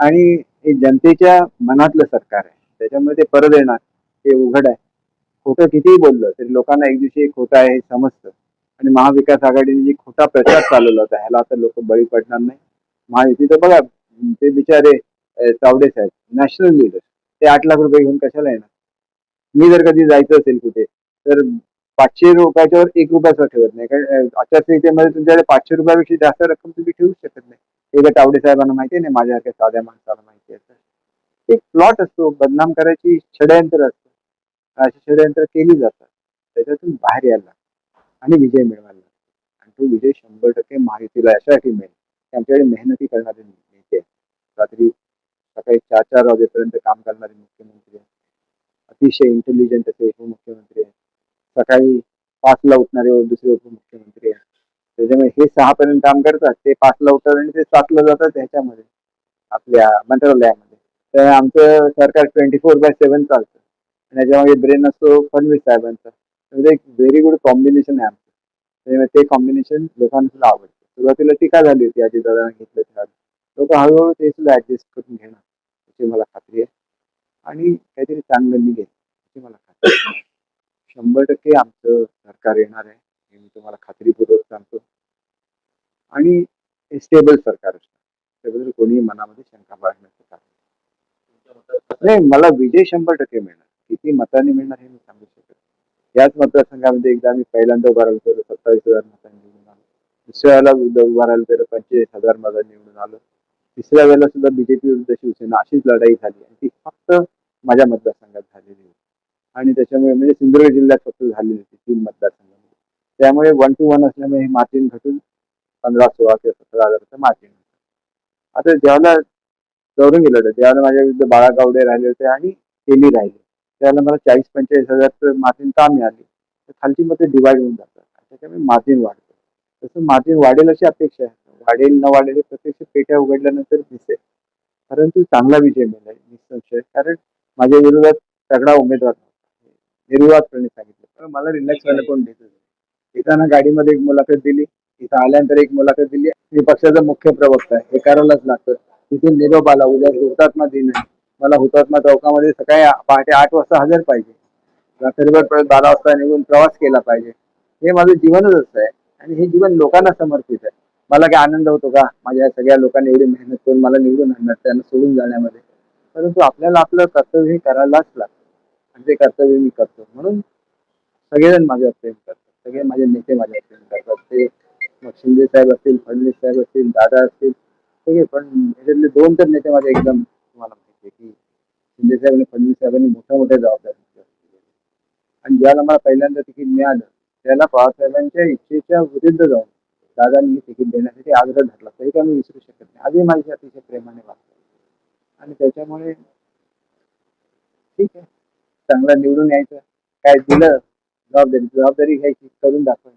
आणि हे जनतेच्या मनातलं सरकार आहे. त्याच्यामुळे ते परत येणार ते उघड आहे. खोटं कितीही बोललं तरी लोकांना एक दिवशी खोटं आहे हे समजतं. आणि महाविकास आघाडीने जी खोटा प्रचार चालवला होता ह्याला आता लोक बळी पडणार नाही. महायुतीचं बघा ते बिचारे चावडे साहेब नॅशनल लिडर. ते आठ लाख रुपये घेऊन कशाला येणार? मी जर कधी जायचं असेल कुठे तर पाचशे रुपयाच्यावर एक रुपयाचा ठेवत नाही. कारण आचारसंहितेमध्ये तुमच्याकडे पाचशे रुपयापेक्षा जास्त रक्कम तुम्ही ठेवू शकत नाही. हे काय तावडे साहेबांना माहिती नाही माझ्यासारख्या साध्या माणसाला माहिती आहे. एक प्लॉट असतो बदनाम करायची षडयंत्र असतं. अशी षडयंत्र केली जातात. त्याच्यातून बाहेर यायला लागतं. आणि विजय मिळवायला लागतो. आणि तो विजय शंभर टक्के महायुतीला यासाठी मिळेल. की आमच्याकडे मेहनती करणारे नेते रात्री सकाळी चार चार वाजेपर्यंत काम करणारे मुख्यमंत्री आहेत. अतिशय इंटेलिजंट असे उपमुख्यमंत्री आहेत. सकाळी पाचला उठणारे दुसरे उपमुख्यमंत्री आहेत. त्याच्यामुळे हे सहा पर्यंत काम करतात ते पाचला उठतात आणि ते सातला जातात ह्याच्यामध्ये आपल्या मंत्रालयामध्ये. तर आमचं सरकार ट्वेंटी फोर बाय सेवन चालतं. आणि त्याच्यामध्ये ब्रेन असतो फडणवीस साहेबांचा. म्हणजे एक व्हेरी गुड कॉम्बिनेशन आहे आमचं. त्याच्यामुळे ते कॉम्बिनेशन लोकांना सुद्धा आवडतं. सुरुवातीला टीका झाली होती अजित दादांना घेतलं त्या लोक हळूहळू ते सुद्धा ऍडजस्ट करून घेणार याची मला खात्री आहे. आणि काहीतरी चांगलं निघेल याची मला खात्री आहे. शंभर टक्के आमचं सरकार येणार आहे हे मी तुम्हाला खात्रीपूर्वक सांगतो. आणि स्टेबल सरकार असणार त्याबद्दल कोणीही मनामध्ये शंका बाळगण्याचं कारण नाही मला विजय शंभर टक्के मिळणार. किती मतांनी मिळणार हे मी सांगू शकत याच मतदारसंघामध्ये एकदा मी पहिल्यांदा उभा राहिलो तर सत्तावीस हजार मतांनी निवडून आलो. दुसऱ्या वेळेला उभा राहिलो तर पंचेचाळीस हजार मतांनी निवडून आलो. तिसऱ्या वेळेला सुद्धा बीजेपी विरुद्ध शिवसेना अशीच लढाई झाली आणि ती फक्त माझ्या मतदारसंघात झालेली होती. आणि त्याच्यामुळे म्हणजे सिंधुदुर्ग जिल्ह्यात फक्त झालेली होती तीन मतदारसंघामध्ये. त्यामुळे वन टू वन असल्यामुळे हे मार्जिन घटून पंधरा सोळा किंवा सतरा हजाराचं मार्जिन आता ज्यावेळेला चौरून गेलं होतं त्यावेळेला माझ्या विरुद्ध बाळा गावडे राहिले होते आणि तेली राहिले. त्यावेळेला मला चाळीस पंचेचाळीस हजारचं मार्जिन का मिळाली. तर खालची मते डिवाईड होऊन जातात. त्याच्यामुळे मार्जिन वाढतं. तसं मार्जिन वाढेल अशी अपेक्षा आहे. वाढेल न वाढेल प्रत्यक्ष पेट्या उघडल्यानंतर दिसेल. परंतु चांगला विजय मिळाला निसंशय. कारण माझ्या विरोधात तगडा उमेदवार निर्विवादपणे सांगितलं. मला रिलॅक्स व्हायला कोण देत? येताना गाडीमध्ये एक मुलाखत दिली. इथं आल्यानंतर एक मुलाखत दिली. मी पक्षाचा मुख्य प्रवक्ता आहे. हे करायलाच लागतं. तिथून निरोप आला. उद्या हुतात्मा दिन आहे. मला हुतात्मा चौकामध्ये सकाळी पहाटे आठ वाजता हजर पाहिजे. रात्रीभर परत बारा वाजता निघून प्रवास केला पाहिजे. हे माझं जीवनच असं आहे. आणि हे जीवन लोकांना समर्पित आहे. मला काय आनंद होतो का? माझ्या या सगळ्या लोकांनी एवढी मेहनत करून मला निवडून आणणार त्यांना सोडून जाण्यामध्ये. परंतु आपल्याला आपलं कर्तव्य हे करायलाच लागतं. आणि ते कर्तव्य मी करतो. म्हणून सगळेजण माझ्यावर प्रेम करतात. सगळे माझे नेते माझ्यावर प्रेम करतात. ते मग शिंदे साहेब असतील फडणवीस साहेब असतील दादा असतील सगळे पण ह्याच्यातले दोन तर नेते माझे एकदम तुम्हाला माहिती आहे की शिंदे साहेब आणि फडणवीस साहेबांनी मोठ्या मोठ्या जबाबदारी आणि ज्याला मला पहिल्यांदा तिकीट मिळालं त्याला पवारसाहेबांच्या इच्छेच्या विरुद्ध जाऊन दादांनी तिकीट देण्यासाठी आग्रह धरला. तरी काय मी विसरू शकत नाही. आजही माझी अतिशय प्रेमाने वागतात आणि त्याच्यामुळे ठीक आहे. चांगला निवडून यायचं. काय दिलं जबाबदारी. जबाबदारी घ्यायची करून दाखवायची.